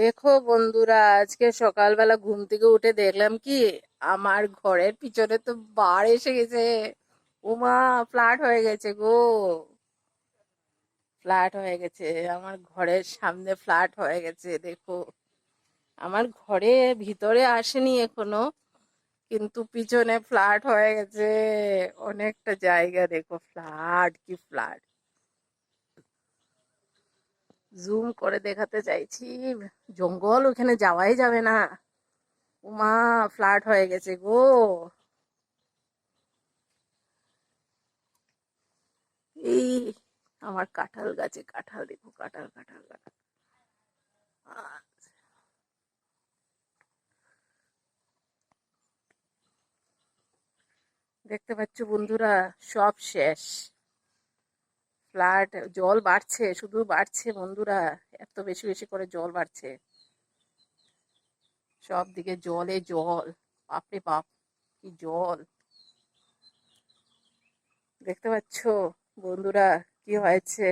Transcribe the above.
দেখো বন্ধুরা, আজকে সকালবেলা ঘুম থেকে উঠে দেখলাম কি, আমার ঘরের পিছনে তো বার এসে গেছে। উমা ফ্ল্যাট হয়ে গেছে গো। ফ্ল্যাট হয়ে গেছে, আমার ঘরের সামনে ফ্ল্যাট হয়ে গেছে, দেখো। আমার ঘরে ভিতরে আসেনি এখনও, কিন্তু পিছনে ফ্ল্যাট হয়ে গেছে। অনেকটা জায়গা, দেখো ফ্ল্যাট কি ফ্ল্যাট জুম করে দেখাতে চাইছি। জঙ্গল ওখানে যাওয়াই যাবে না। উমা ফ্ল্যাট হয়ে গেছে গো। এই, আমার কাঁঠাল গাছে কাঁঠাল, দেখো কাঁঠাল কাঁঠাল কাঁঠাল। দেখতে পাচ্ছ বন্ধুরা, সব শেষ। ফ্লাড জল বাড়ছে, শুধু বাড়ছে বন্ধুরা, এত বেশি বেশি করে জল বাড়ছে। সব দিকে জলে জল, বাপরে বাপ, কি জল। দেখতে পাচ্ছ বন্ধুরা, কি হয়েছে?